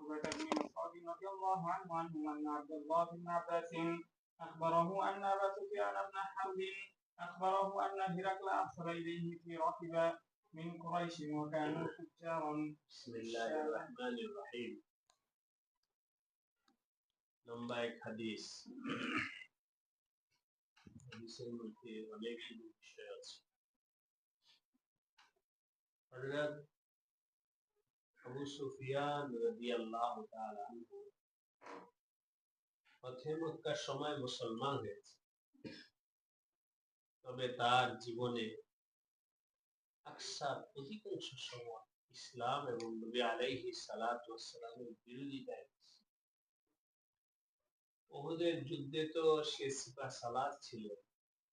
عقبة بن مسعود رضي الله عنه عنهما أن عبد الله بن عباس أخبره أن أبا سفيان بن حرب أخبره أن هرقل أرسل إليه في رقبة من قريش وكانوا تجارا. بسم الله الرحمن الرحيم. لما حديث حديث الملكي وليك الشياطين আবু সুফিয়ান রাদিয়াল্লাহু তাআলা আনহু ফতে মক্কা সময় মুসলমান হয়েছে। তবে তার জীবনে আকসার অধিকাংশ সময় ইসলাম এবং নবী আলাইহি সালাতু ওয়াসসালামের বিরোধিতায় ওহদের যুদ্ধে তো সে সিপা সালাত ছিল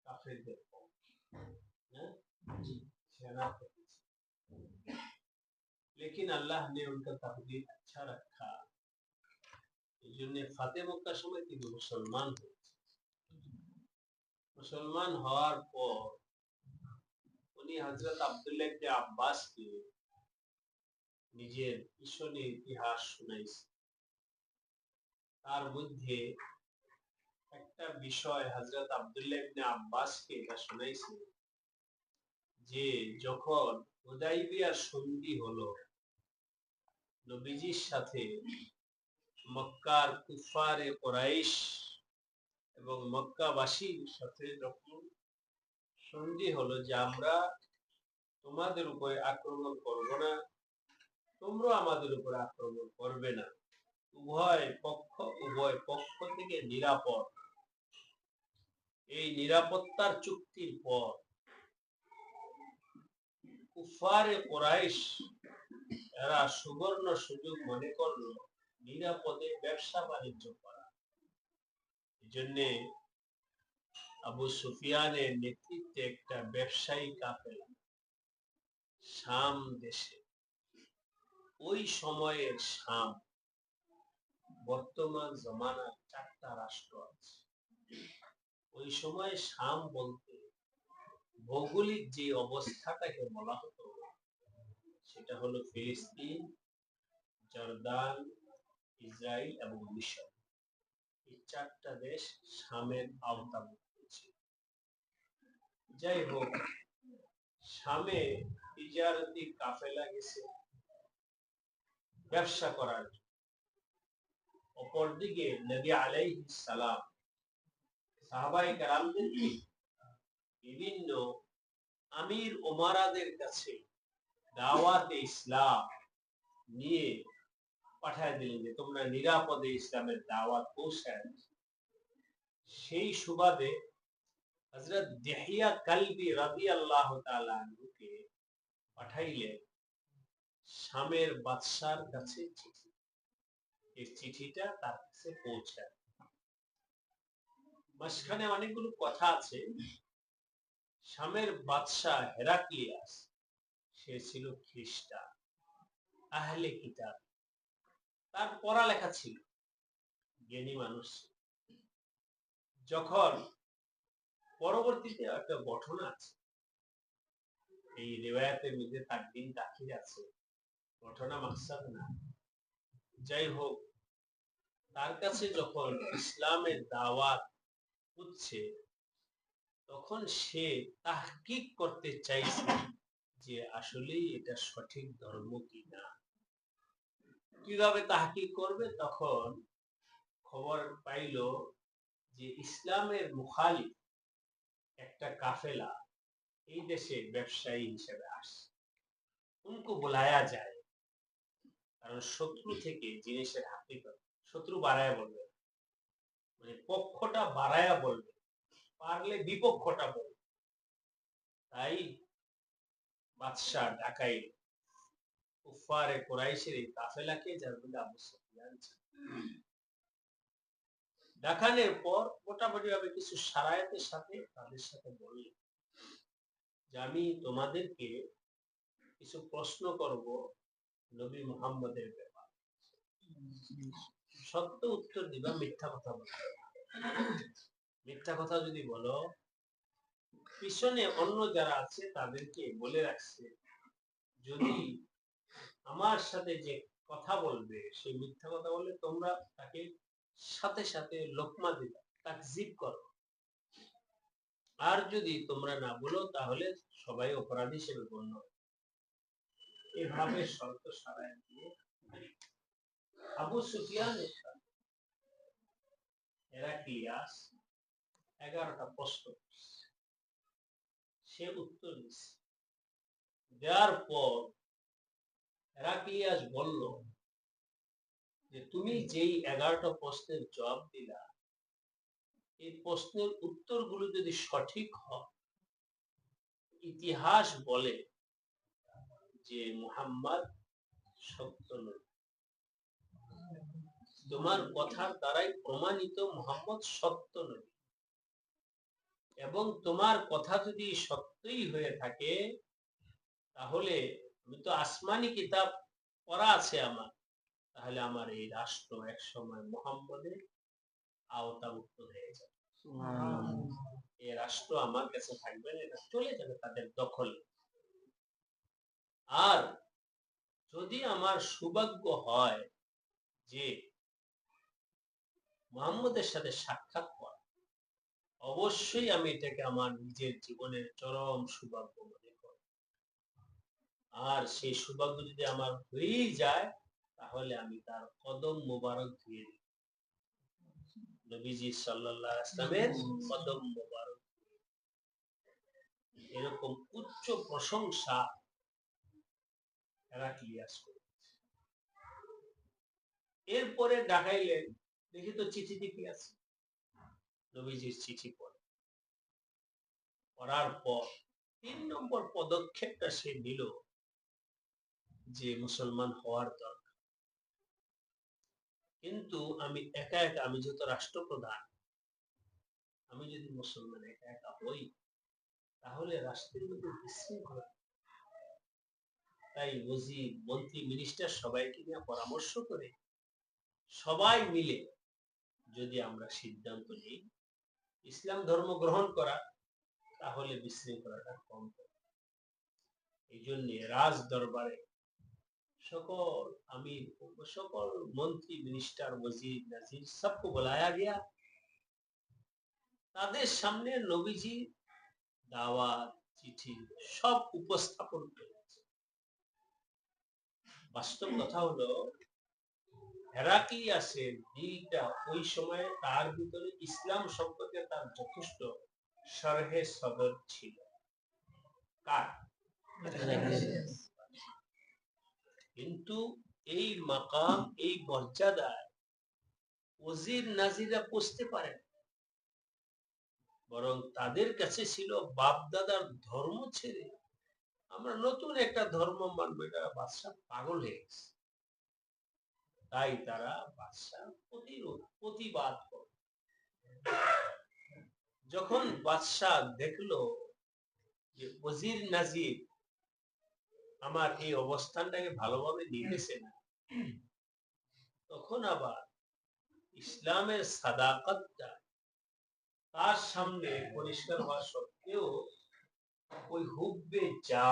কাফেরদের পক্ষে হ্যাঁ? সেনা लेकिन अल्लाह ने उनका तकदीर अच्छा रखा এই জন্য ফাতে মক্কার সময় তিনি মুসলমান হয়েছে মুসলমান হওয়ার পর উনি হজরত আব্দুল্লাহ ইবনে আব্বাসকে নিজের পিছনে ইতিহাস শুনাইছে তার মধ্যে একটা বিষয় হজরত আব্দুল্লাহ ইবনে আব্বাসকে এটা শুনাইছে যে যখন হুদাইবিয়ার সন্ধি হলো নবীজির সাথে মক্কার কুফারে কোরাইশ এবং মক্কাবাসীর সাথে যখন সন্ধি হলো যে আমরা তোমাদের উপরে আক্রমণ করব না, তোমরা আমাদের উপরে আক্রমণ করবে না। উভয় পক্ষ উভয় পক্ষ থেকে নিরাপদ। এই নিরাপত্তার চুক্তির পর কুফারে কোরাইশ এরা সুবর্ণ সুযোগ মনে করল, নিরাপদে ব্যবসা বাণিজ্য করা। জন্য আবু সুফিয়ানের নেতৃত্বে একটা ব্যবসায়ী কাফেলা শাম দেশে। ওই সময়ের শাম বর্তমান জমানার চারটা রাষ্ট্র আছে। ওই সময় শাম বলতে ভৌগোলিক যে অবস্থাটাকে বলা হতো সেটা হলো ফিলিস্তিন, জর্দান ইসরায়েল এবং মিশর। এই চারটা দেশ শামের আওতাভুক্ত ছিল যাই হোক, শামে ইজারতি কাফেলা গেছে, ব্যবসা করার অপরদিকে নবী আলাইহিস সালাম, সাহাবাই কারামদেরকে বিভিন্ন আমির ওমারাদের কাছে দাওয়াতে ইসলাম নিয়ে পাঠায় দিলেন যে তোমরা নিরাপদে ইসলামের দাওয়াত পৌঁছায় সেই সুবাদে হজরত দেহিয়া কালবি রাদি আল্লাহ তালুকে পাঠাইলেন শামের বাদশার কাছে চিঠি। এই চিঠিটা তার কাছে পৌঁছায়। মাঝখানে অনেকগুলো কথা আছে। শামের বাদশাহ হেরাক্লিয়াস সে ছিল খ্রিস্টান আহলে কিতাব। তার পড়ালেখা ছিল জ্ঞানী মানুষ। যখন পরবর্তীতে একটা গঠন আছে, এই রেওয়ায়াতের মধ্যে তার দিন দাখিল আছে, ঘটনা মাকসাদ না। যাই হোক, তার কাছে যখন ইসলামের দাওয়াত হচ্ছে তখন সে তাহকিক করতে চাইছে। যে আসলেই এটা সঠিক ধর্ম কিনা। কীভাবে তাহকিক করবে? তখন খবর পাইল যে ইসলামের মুখালি একটা কাফেলা এই দেশে ব্যবসায়ী হিসেবে আসে উনকো বলায়া যায়, কারণ শত্রু থেকে জিনিসের হাকিকত শত্রু বাড়ায়া বলবে। মানে পক্ষটা বাড়ায়া বলবে, পারলে বিপক্ষটা বলবে। তাই বাদশাহ ডাকাই কুফারে কোরাইশের এই কাফেলাকে যার মধ্যে আবু সুফিয়ান দেখানোর পর মোটামুটি ভাবে কিছু সারায়াতের সাথে তাদের সাথে বলল যে আমি তোমাদেরকে কিছু প্রশ্ন করব নবী মুহাম্মদের ব্যাপার। সত্য উত্তর দিবা, মিথ্যা কথা বলবে মিথ্যা কথা যদি বলো পিছনে অন্য যারা আছে তাদেরকে বলে রাখছে, যদি আমার সাথে যে কথা বলবে সেই মিথ্যা কথা বললে তোমরা তাকে সাথে সাথে লোকমা দিবে, তাকজিব করো আর যদি তোমরা না বলো, তাহলে সবাই অপরাধী হিসেবে গণ্য। এভাবে শর্ত সারায় দিয়ে আবু সুফিয়ানের সাথে হেরাক্লিয়াস এগারোটা প্রশ্ন করছে। সে উত্তর দিচ্ছে দেওয়ার পর হেরাক্লিয়াস বলল, যে তুমি যেই এগারোটা প্রশ্নের জবাব দিলা, এই প্রশ্নের উত্তরগুলো যদি সঠিক হয়, ইতিহাস বলে যে মুহাম্মদ সত্য নবী তোমার কথার দ্বারাই প্রমাণিত মোহাম্মদ সত্য নবী এবং তোমার কথা যদি সত্যই হয়ে থাকে তাহলে আমি তো আসমানি কিতাব পড়া আছে আমার। তাহলে আমার এই রাষ্ট্র এক সময় মোহাম্মদের আওতাভুক্ত হয়ে যাবে। এই রাষ্ট্র আমার কাছে থাকবে না এটা চলে যাবে তাদের দখলে। আর যদি আমার সৌভাগ্য হয় যে মোহাম্মদের সাথে সাক্ষাৎ অবশ্যই আমি এটাকে আমার নিজের জীবনের চরম সৌভাগ্য মনে করি। আর সেই সৌভাগ্য যদি আমার হয়েই যায়, তাহলে আমি তার কদম মোবারক ধুয়ে দিই নবীজি আলাইহি ইসলামের কদম মোবারক এরকম উচ্চ প্রশংসা করেছে। এরপরে ডাকাইলেন দেখি তো চিঠিতে কি আছে? নবীজির চিঠি পড়ে। পড়ার পর তিন নম্বর পদক্ষেপটা সে নিল যে মুসলমান হওয়ার দরকার। কিন্তু আমি একা একা, আমি যেহেতু রাষ্ট্রপ্রধান, আমি যদি মুসলমান একা একা হই, তাহলে রাষ্ট্রের মধ্যে বিশৃঙ্খলা। তাই ওজির মন্ত্রী মিনিস্টার সবাইকে নিয়ে পরামর্শ করে সবাই মিলে যদি আমরা সিদ্ধান্ত নিই ইসলাম ধর্ম গ্রহণ করা, তাহলে বিশৃঙ্খলাটা কম এই জন্য রাজ দরবারে সকল আমি সকল মন্ত্রী মিনিস্টার ওজির নাজির সবকে বলায়া গিয়া তাদের সামনে নবীজি দাওয়াত, চিঠি সব উপস্থাপন করেছে। বাস্তব কথা হলো হেরাক্লিয়াসের দিলটা ওই সময়ে তার ভিতরে ইসলাম সম্পর্কে তার যথেষ্ট সরহে সদর ছিল। কার? কিন্তু এই মাকাম, এই মর্যাদায় ওজির নাজিরা পৌঁছতে পারে না। বরং তাদের কাছে ছিল বাপদাদার ধর্ম ছেড়ে। আমরা নতুন একটা ধর্ম মানবো এটা বাদশাহ পাগল হয়ে গেছে। তাই তারা বাদশাহ প্রতিরোধ, প্রতিবাদ করে যখন বাদশাহ দেখল যে ওজির নাজির আমার এই অবস্থানটাকে ভালোভাবে নিতেছে না, তখন আবার ইসলামের সাদাকতটা তার সামনে পরিষ্কার হওয়া সত্ত্বেও ওই হুব্বে যা?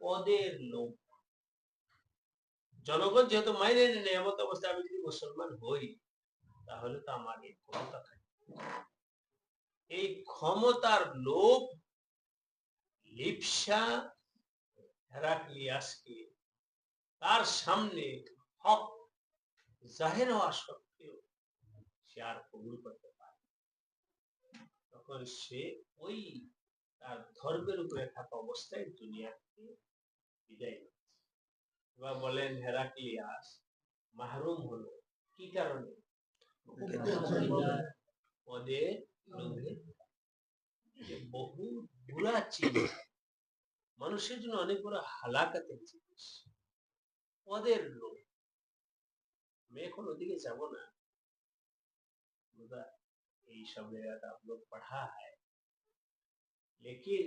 পদের লোক জনগণ যেহেতু মাইনে নেয় এমত অবস্থায় আমি যদি মুসলমান হই, তাহলে তো আমার এই ক্ষমতা থাকে এই ক্ষমতার লোভ লিপসা হেরাক্লিয়াসকে তার সামনে হক জাহের হওয়া সত্ত্বেও সে আর কবুল করতে পারে তখন সে ওই তার ধর্মের উপরে থাকা অবস্থায় দুনিয়াকে বিদায় নিচ্ছে এবার বলেন হেরাক্লিয়াস, মাহরুম হলো। কি কারণে? পদে বহু বুড়া জিনিস মানুষের জন্য অনেক বড় হালাকাতের জিনিস। পদের লোক, আমি এখন ওদিকে যাব না। এই সব জায়গাটা আপলোক পড়া হয় লেকিন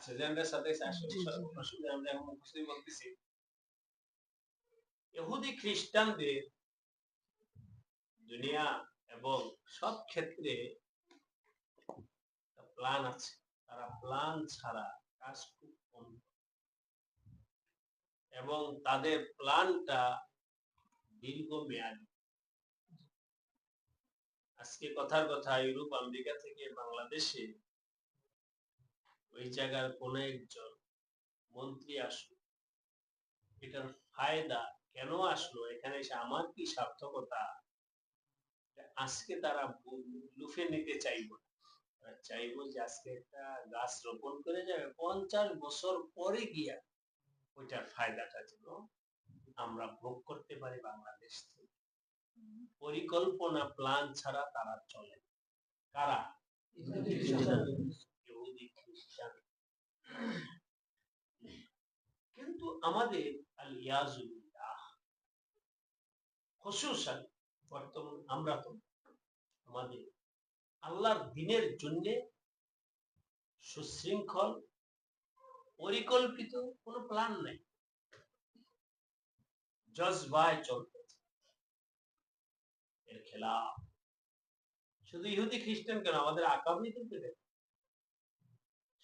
আচ্ছা সাথে আমরা এখন বলতেছি। ইহুদি খ্রিস্টানদের দুনিয়া এবং সব ক্ষেত্রে প্ল্যান আছে। তারা প্ল্যান ছাড়া কাজ খুব কম। এবং তাদের প্ল্যানটা দীর্ঘমেয়াদী। আজকে কথার কথা ইউরোপ আমেরিকা থেকে বাংলাদেশে ওই জায়গার কোন একজন মন্ত্রী আসলো। এটার ফায়দা কেন আসলো? এখানে এসে আমার কি সার্থকতা? আজকে তারা লুফে নিতে চাইব। তারা চাইব যে আজকে একটা গাছ রোপণ করে যাবে, পঞ্চাশ বছর পরে গিয়া ওইটার ফায়দাটা যেন আমরা ভোগ করতে পারি বাংলাদেশ থেকে। পরিকল্পনা, প্ল্যান ছাড়া তারা চলে। কারা? কিন্তু আমাদের বর্তমান আমরা তো আমাদের আল্লাহর দিনের জন্য সুশৃঙ্খল, পরিকল্পিত কোনো প্ল্যান নাই। খেলা শুধু ইহুদি, খ্রিস্টান কেন? আমাদের আকাবির কিন্তু।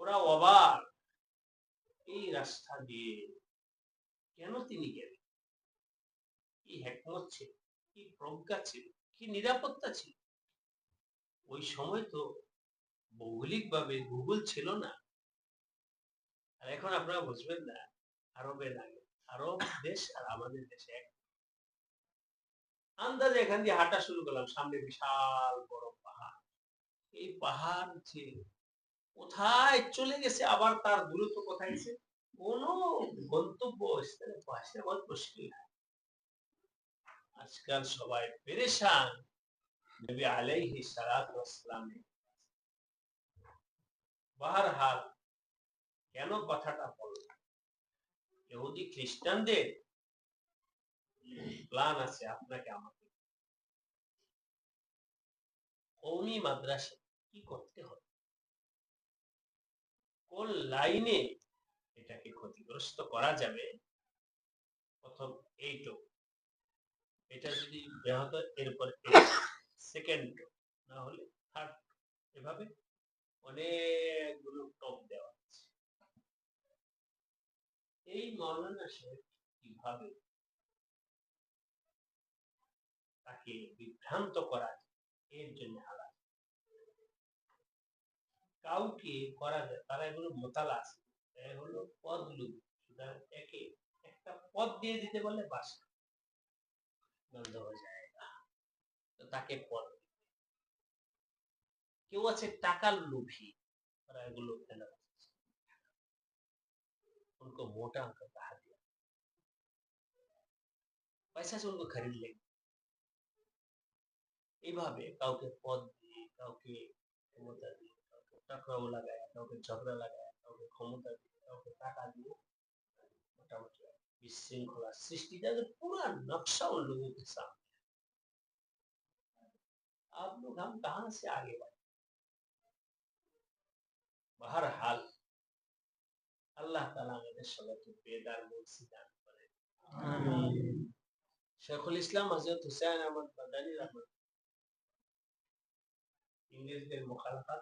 ওরা অবাক। এই রাস্তা দিয়ে কেন তিনি গেলেন? কি হ্যাকমত ছিল? কি প্রজ্ঞা ছিল? কি নিরাপত্তা ছিল? ওই সময় তো ভৌগোলিক ভাবে গুগল ছিল না। আর এখন আপনারা বুঝবেন না আরবের আগে আরব দেশ আর আমাদের দেশে এক। আন্দাজে এখান দিয়ে হাঁটা শুরু করলাম, সামনে বিশাল বড় পাহাড়। এই পাহাড় যে কোথায় চলে গেছে? আবার তার দূরত্ব কোথায় গেছে কোন গন্তব্য স্থানে পৌঁছতে মুশকিল। আজকাল সবাই পেরেশান। নবী আলাইহি সালাতু বাহারহাল কেন কথাটা ইহুদি খ্রিস্টানদের প্ল্যান আছে আপনাকে আমাকে। কৌমি মাদ্রাসা কি করতে হবে? কোন লাইনে এটাকে ক্ষতিগ্রস্ত করা যাবে, প্রথম এইটুকু এটা যদি ব্যাহত এরপর সেকেন্ড না হলে থার্ড এভাবে অনেকগুলো টপ দেওয়া আছে। এই মৌলানা সাহেব কীভাবে তাকে বিভ্রান্ত করা এর জন্য কাউকে করা যায় তারা এগুলো মোতালা আছে এ হলো পদগুলো সুতরাং একে একটা পদ দিয়ে দিতে বলে বাস বন্ধ হয়ে যায় তো তাকে পদ দিতে। কেউ আছে টাকার লোভী তারা এগুলো ফেলে রাখছে। उनको मोटा अंक कहा दिया पैसा से उनको खरीद लेंगे এইভাবে কাউকে পদ দিয়ে কাউকে ক্ষমতা দিয়ে কাউকে টাকরাও লাগায় কাউকে ঝগড়া লাগায় কাউকে ক্ষমতা দিয়ে কাউকে টাকা দিয়ে মোটামুটি বিশৃঙ্খলা सृष्टि का जो पूरा नक्शा उन लोगों के सामने है। आप लोग हम कहां से आगे बढ़े बहरहाल আল্লাহ তালা আমাদের সবাইকে বেদার মুর্শি দান করে শেখুল ইসলাম হজরত হুসাইন আহমদ বাদানি রহমান ইংরেজদের মুখালাফাত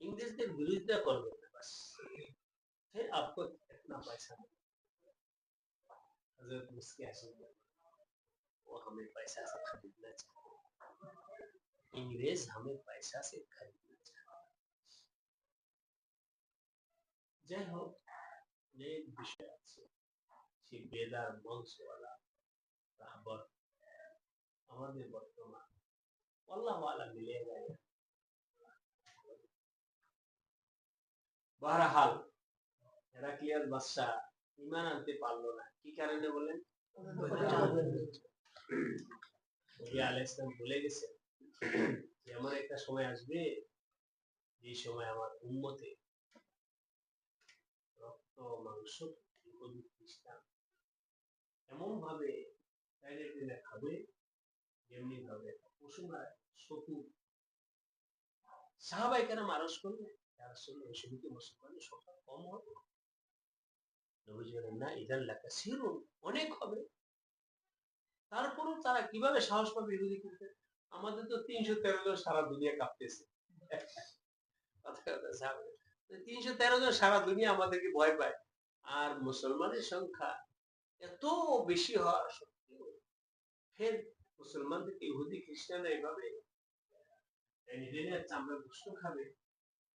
ইংরেজদের বিরোধিতা করবেন না। বাস ফের আপকো এতনা পয়সা হজরত जय हो ये विषय সেই বেদার বংশওয়ালা, রাহবর, আমাদের বর্তমান, আল্লাহ মিলে যায়। বারহাল। হেরাক্লিয়াস বাদশাহ ইমান আনতে পারল না। কি কারণে বলেন এমন একটা সময় আসবে সময় আমার রক্ত, মাংস এমন ভাবে খাবে যেমনি ভাবে পশু মারা শত্রু সাহাবাই কেন মানুষ করবে। অনেক হবে। তারপরও তারা কীভাবে সাহস পাবে বিরোধী করতে আমাদের তো তিনশো তেরো জন সারা দুনিয়া কাঁপতেছে। তিনশো তেরো জন সারা দুনিয়া আমাদেরকে ভয় পায়। আর মুসলমানের সংখ্যা এত বেশি হওয়া সত্ত্বেও ফের মুসলমানদেরকে ইহুদি, খ্রিস্টানরা এভাবে চামড়া গোস্ত খাবে।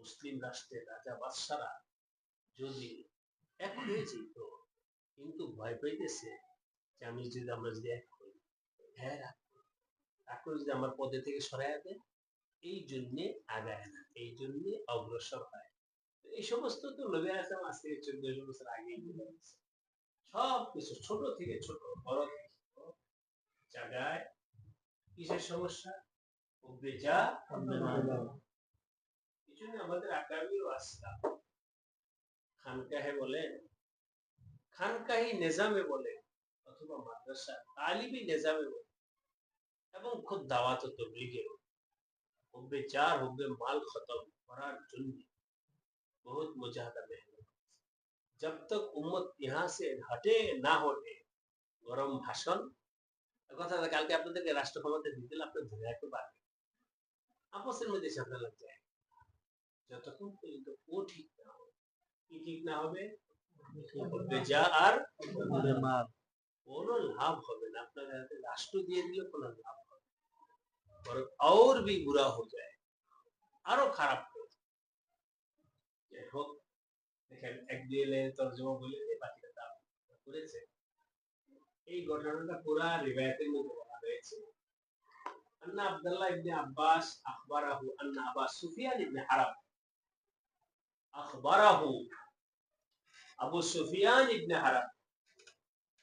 মুসলিম রাষ্ট্রের রাজা বাদশারা যদি এক হয়ে যেত, কিন্তু ভয় পাইতেছে যে আমি যদি আমরা যদি এক হই হ্যাঁ রাখব যদি আমার পদে থেকে সরাই দেয়, এই জন্যে আগায় না, এই জন্যে অগ্রসর হয়। এই সমস্ত তো নবী আসলাম আজ থেকে চোদ্দশো বছর বলে সব কিছু ছোট থেকে ছোট, বড় থেকে জায়গায় কিসের সমস্যা? যা এই জন্য আমাদের আগামীও আসলাম খানকাহে বলেন খানকাহি নিজামে বলে অথবা মাদ্রাসা তালিবি নিজামে বলে এবং খুব দাওয়াত ও তবলিগেও হুব্বে চার হুব্বে মাল খতম করার জন্য बहुत मुजाहदा मेहनत जब तक उम्मत यहाँ से हटे ना हटे গরম ভাষণ কথা কালকে আপনাদেরকে রাষ্ট্র ক্ষমতা দিতে দিলে আপনি ধরে রাখতে পারবেন আপসের মধ্যে ঝামেলা লাগ যায় যতক্ষণ পর্যন্ত ও ঠিক না হবে, কি ঠিক না হবে? যা আর কোনো লাভ হবে না। আপনার হাতে রাষ্ট্র দিয়ে দিলে কোনো লাভ হবে বরং আর বি বুড়া হয়ে যায়, আরও খারাপ হয়ে যায়। হোক, দেখেন, এক দুই তর্জমা বলে এই বাকিটা দাম করেছে। এই ঘটনাটা পুরা রিবায়াতের মধ্যে বলা হয়েছে। أن عبد الله আব্বাস عباس আহু أن أبا سفيان ইবনে حرب আখবারাহু আবু সুফিয়ান ইবনে হারা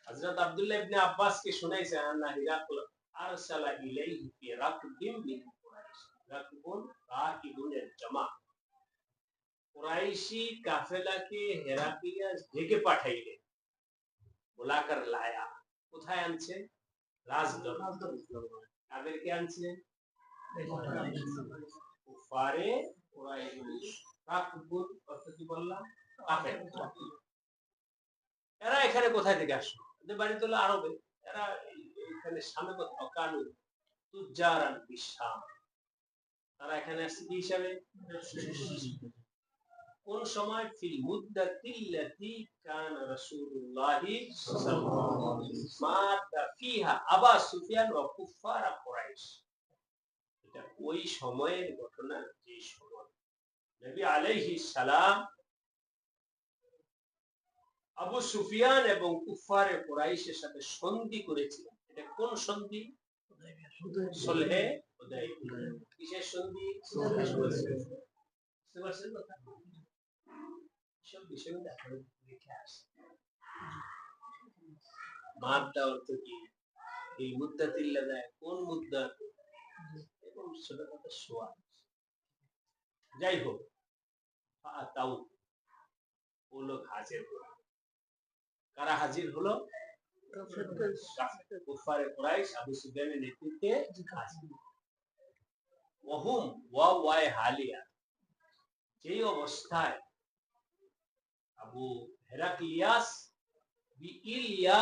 হযরত আব্দুল্লাহ ইবনে আব্বাস কে শুনাইছে, আন্না হিরাকুল আরসালা ইলাইহি ফি রাকবিন মিন কুরাইশ। রাকবুন রাকিবুন জামা। কুরাইশি কাফেলাকে হেরাকিয়াস ডেকে পাঠাইলেন বুলাকার লায়া কোথায় আনছে? রাজদরবারে। কাদেরকে আনছে? কুফারে কুরাইশ। এরা এখানে কোথায় থেকে আসলো? এদের বাড়ি তো হলো আরবে। এরা এখানে কানু তুজারান বিশাম তারা এখানে আসছে কি হিসাবে? কোন সময়? ফিল মুদ্দাতিল্লাতি কানা রাসূলুল্লাহি সাল্লাল্লাহু আলাইহি মাতা ফিহা আবা সুফিয়ান ওয়া কুফারা কুরাইশ। এটা ওই সময়ের ঘটনা, যে নবী আলাইহিস সালাম আবু সুফিয়ান এবং কুফারে কুরাইশের সাথে সন্ধি করেছিলেন। এটা কোন সন্ধি? সলহে কিসের সন্ধি? মুদ্দা এবং যাই হোক তাও ও লোক হাজির হলো। কারা হাজির হলো? কুফারে কুরাইশ আবু সুফিয়ানের নেতৃত্বে হাজির। ওহুম ওয়া ওয়াই হালিয়া। যেই অবস্থায় আবু হেরাক্লিয়াস ইলিয়া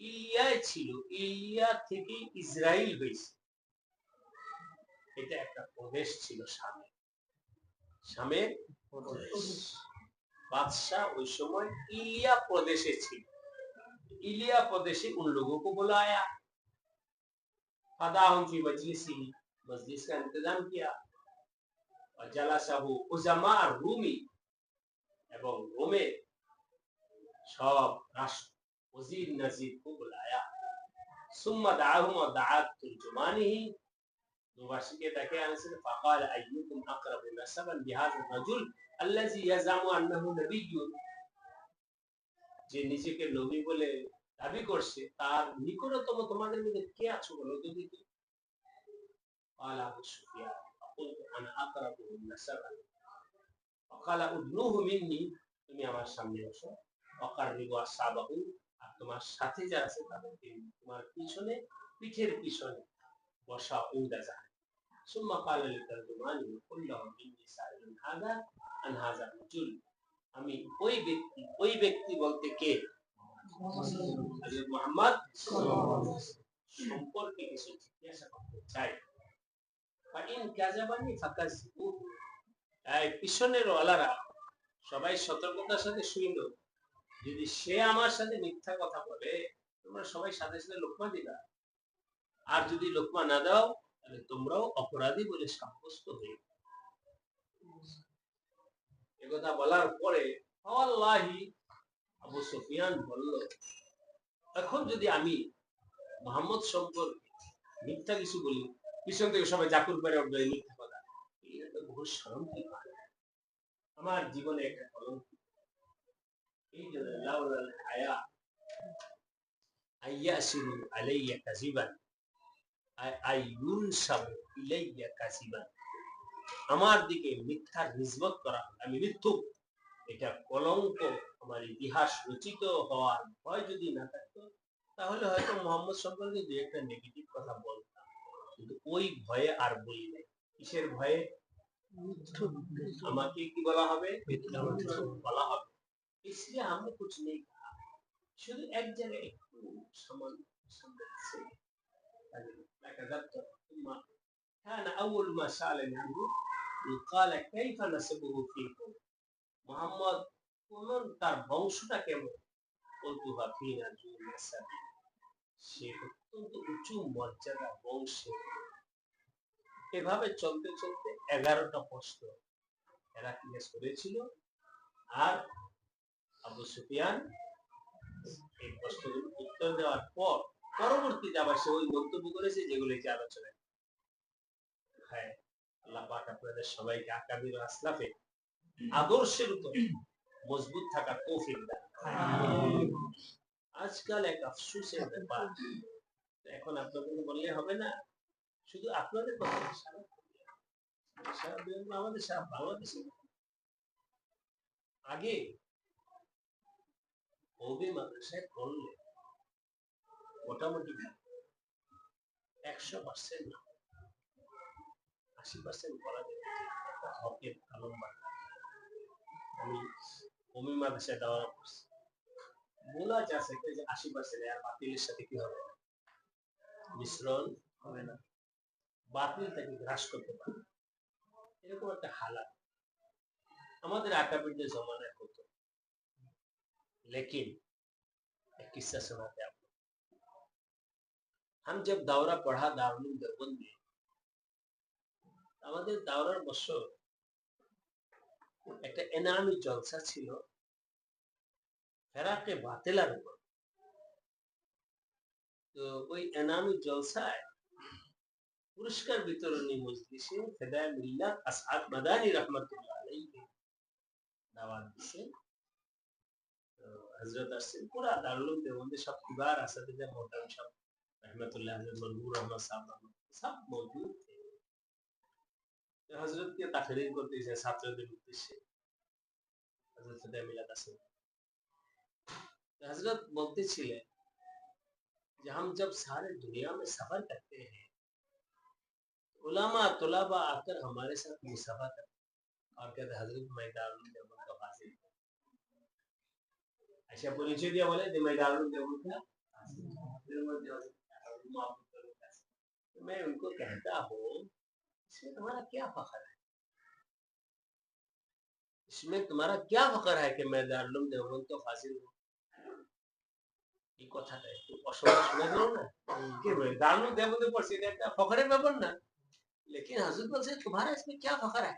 ইলিয়ায় ছিল ইলিয়া থেকে ইসরায়েল হয়েছে। এটা একটা প্রদেশ ছিল শামে শামের বাদশাহ ওই সময় इलिया प्रदेशे ছিল इलिया प्रदेशे उन लोगों को बुलाया फदाहुम फी मजलिसी मजलिस का इंतजाम किया और जलासाहु उजामा रूमी এবং রোমে সব রাষ্ট্র वजीर नजीर को बुलाया सुम्मा दाहुम और दाआत فقال بهذا الرجل الذي يزعم نبي যে নিজেকে নবী বলে দাবি করছে, তার নিকটতম তোমাদের মধ্যে কে আছো বলো তো। তুমি আমার সামনে আসো অকারনিব আসাবাহু। আর তোমার সাথে যা আছে তাদেরকে তোমার পিছনে, পিঠের পিছনে বসা উদা যায় ثم قال للترجمان قل لهم إني سائل هذا عن هذا الرجل আমি ওই ব্যক্তি ওই ব্যক্তি বলতে কে হযরত মুহাম্মদ সম্পর্কে কিছু জিজ্ঞাসা করতে চাই ফাইন কাযাবানি ফাকাযিবু এই পিছনের ওয়ালারা সবাই সতর্কতার সাথে শুইল যদি সে আমার সাথে মিথ্যা কথা বলে তোমরা সবাই সাথে সাথে লোকমা দিবা আর যদি লোকমা না দাও তাহলে তোমরাও অপরাধী বলে সাব্যস্ত হয়ে একথা বলার পরে আবু সুফিয়ান বলল, এখন যদি আমি মোহাম্মদ সম্পর্কে মিথ্যা কিছু বলি, পিছন থেকে সবাই জাকুর পেরে উঠবে মিথ্যা কথা। এটা তো বহু শরমকি আমার জীবনে একটা কলঙ্ক। এই জন্য লাউলাল হায়া আইয়াসিরু আলাইয়া কাযিবান। আমার দিকে মিথ্যার নিসবত করা আমি মিথ্যুক এটা কলঙ্ক আমার ইতিহাস রচিত হওয়ার ভয় যদি না থাকতো তাহলে হয়তো মোহাম্মদ সম্পর্কে দু একটা নেগেটিভ কথা বলতাম কিন্তু ওই ভয়ে আর বলি নাই কিসের ভয়ে আমাকে কি বলা হবে বলা হবে इसलिए हमने कुछ नहीं कहा শুধু এক জায়গায় একটু সামান্য সামনে আছে كذبت ثم كان أول ما سألني عنه قال كيف نسبه فيكم মোহাম্মদ কোন তার বংশটা কেমন কৌতুহা ফিনা জু নাসাবি সে অত্যন্ত উঁচু মর্যাদা বংশে এভাবে চলতে চলতে এগারোটা প্রশ্ন এরা জিজ্ঞেস করেছিল আর আবু সুফিয়ান এই প্রশ্নগুলো উত্তর দেওয়ার পর পরবর্তীতে আবার সে ওই মন্তব্য করেছে যেগুলো যে আলোচনা হ্যাঁ আল্লাহ পাক আপনাদের সবাইকে আকাবির আসলাফে আদর্শের উপর মজবুত থাকার তৌফিক দান আজকাল এক আফসোসের ব্যাপার। এখন আপনাদের বললে হবে না শুধু আপনাদের কথা আমাদের সারা বাংলাদেশে আগে ওবে মাদ্রাসায় পড়লে? মোটামুটি একশো পার্সেন্ট আশি পার্সেন্ট বলা যায়। একটা হকের কালম আমি অমি মাদ্রাসায় দেওয়া করছি বলা যাচ্ছে যে আশি পার্সেন্ট আর বাতিলের সাথে কি হবে? মিশ্রণ হবে না। বাতিল তাকে গ্রাস করতে পারে। এরকম একটা হালাত। আমাদের আকাবিদের জমানায় হতো। লেকিন কিসা শোনাতে हम जब दौरा पढ़ा दारुल देवबंद में আমাদের দাওরার বছর একটা এনামি জলসা ছিল ফেরাকে বাতেলার উপর তো ওই এনামি জলসায় পুরস্কার বিতরণী মজলিসে ফেদায় মিল্লাত আসআদ মাদানী রহমতুল্লাহ আলাইহি দাওয়াত দিছে তো হযরত আসছেন পুরা দারুল দেওবন্দের সব কিবার আসাদিদের মোহতারাম সব رحمت اللہ حضرت منظور احمد صاحب سب موجود تھے۔ حضرت کے تقریر کرتے تھے ساتویں دن سے حضرت فتح ملا قاسم حضرت بولتے چلے کہ ہم جب سارے دنیا میں سفر کرتے ہیں، علماء، طلباء آ کر ہمارے ساتھ مصفہ کرتے اور کہتے حضرت میں دارالعلوم کا فاضل ہوں اچھا پوری بولے کہ میں دارالعلوم دیوبند माफ करो कैसे। तो मैं उनको कहता हूँ इसमें तुम्हारा क्या फखर है इसमें तुम्हारा क्या फखर है कि मैं दारुल देवबंद का हासिल हूँ এই কথাটা একটু অসম্ভব শোনা গেল না কি বলে দারুণ দেবতে পড়ছি এটা একটা ফখরের ব্যাপার না লেকিন হাজুর বলছে তোমার इसमें क्या फखर है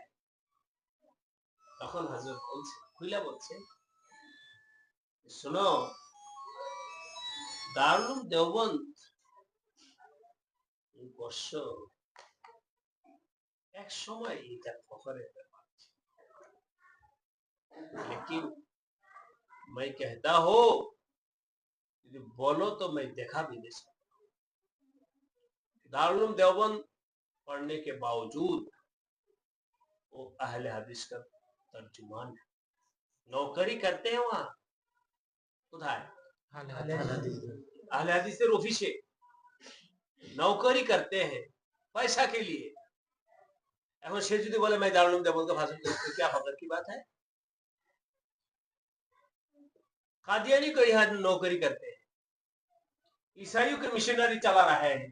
তখন হাজুর বলছে খুইলা বলছে শোনো দারুল দেওবন্দ বর্ষ এক সময় এটা فخر لیکن میں کہتا ہوں بولو تو میں دیکھا بھی نہیں سکتا دارالعلوم دیوبند پڑھنے کے باوجود وہ اہل حدیث کا ترجمان ہے نوکری کرتے ہیں وہاں خدا ہے اہل حدیث سے روفی شیخ نوکری کرتے ہیں پیسہ کے لیے۔ احمد شیر جدی بولے میں دارالعلوم دیوبند کا فاصل کیا خبر کی بات ہے؟ قادیانی کو یہاں نوکری کرتے ہیں۔ عیسائیوں کے مشنری چلا رہے ہیں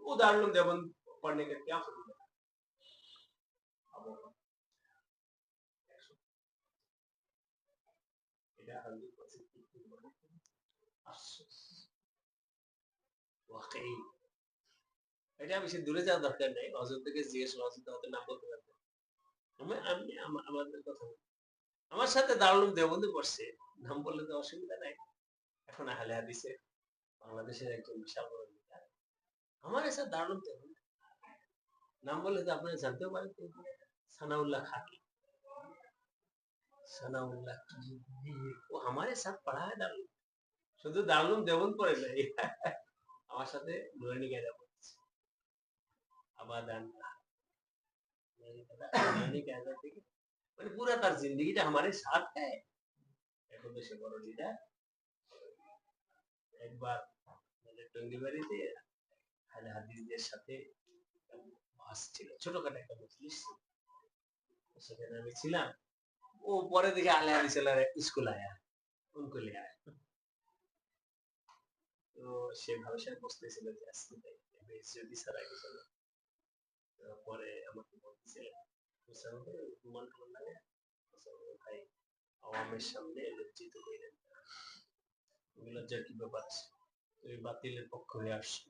وہ دارالعلوم دیوبند پڑھنے کا کیا خبر؟ এটা বেশি দূরে যাওয়ার দরকার জিজ্ঞেস হতে নাম বলতে পারবে। আমি আমাদের কথা আমার সাথে দারুণ দেবন্ধু পড়ছে নাম বললে তো অসুবিধা নাই। এখন আহলে হাদিসে বাংলাদেশের একজন বিশাল বড় নেতা। আমার এসে দারুণ দেবন্ধু নাম বললে তো আপনারা জানতেও পারেন সানাউল্লাহ খাকি সানাউল্লাহ ও আমার সাথে পড়া হয় দারুণ। শুধু দারুণ দেবন পড়ে নাই। আমার সাথে নুরানি গেদা পড়ছে আবাদান নুরানি মানে পুরা তার এখন তো সে বড় লিডার একবার মানে টঙ্গি বাড়িতে হাদিসদের সাথে মাস ছিল। ছোটখাটো একটা মজলিস সেখানে আমি ছিলাম। ও পরে দেখে আলে আলি স্কুল আয়া উনকো আয়া। তো সে ভাবেশায় বসতেছিল যে আজকে বেশ যদি সারা গেছিল তো পরে আমাকে মুসলমান রুমাল টুমাল লাগে? ভাই, আওয়ামের সামনে লজ্জিত হইলেন লজ্জার কি ব্যাপার আছে? তুমি বাতিলের পক্ষ হয়ে আসছো।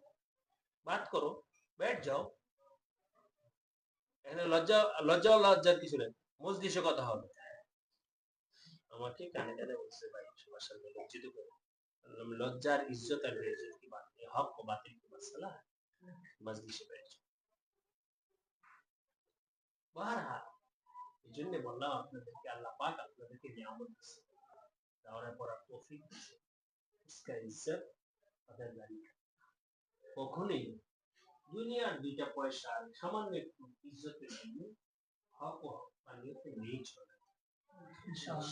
বাদ করো, ব্যাট যাও। এখানে লজ্জা লজ্জা লজ্জার কিছু নেই। মজলিসে কথা হবে। আমাকে কানে কানে বলছে, ভাই সবার সামনে লজ্জিত করে লজ্জার ইজ্জতের প্রয়োজন কি হক ও বাতিল কি মাসলা মজলিসে প্রয়োজন বারহাল এই জন্য বললাম আপনাদেরকে আল্লাহ পাক আপনাদেরকে নিয়ামত দিচ্ছে দাওয়ার পড়ার তৌফিক দিচ্ছে ইসকা ইজ্জত তাদের দাঁড়িয়ে কখনোই দুনিয়ার দুইটা পয়সা সামান্য একটু ইজ্জতের জন্য হক ও হক পানিয়ে নিয়ে চলে।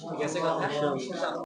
ঠিক আছে কথা?